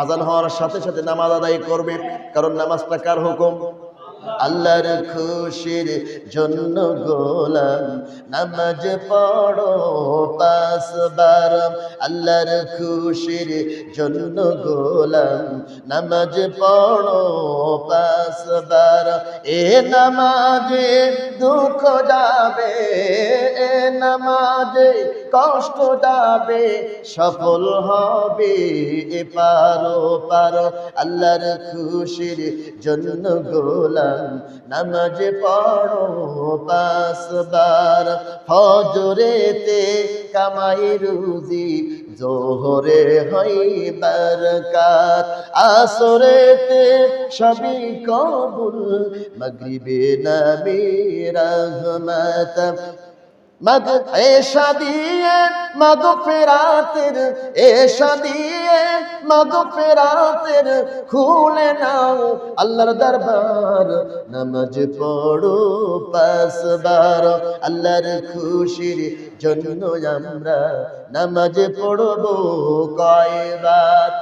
আজান হওয়ার সাথে সাথে নামাজ আদায় করবে। কারণ নামাজটা কার হুকুম? আল্লাহর খুশির জন্য গোলাম। নামাজ পড়ো পাঁচবার আল্লাহর খুশির জন্য গোলাম। নামাজ পড়ো পাঁচবার এ নামাজে দুঃখ যাবে নামাজে কষ্ট যাবে সফল হবে পারো পারো। আল্লাহর খুশির জন্য গোলাম, নামাজ পড়ো পাঁচবার ফজরেতে কামাই রুজি, জোহরে হই বরকাত। আসরেতে সবই কবুল, মগরিবে নবী রহমত। মগ এশা দিয়ে ফেরাতের খুলে নাও। আল্লাহর দরবার, নামাজ পড়ো পাঁচবার আল্লাহর খুশির জন্য আমরা নামাজ পড়ব কয়বার?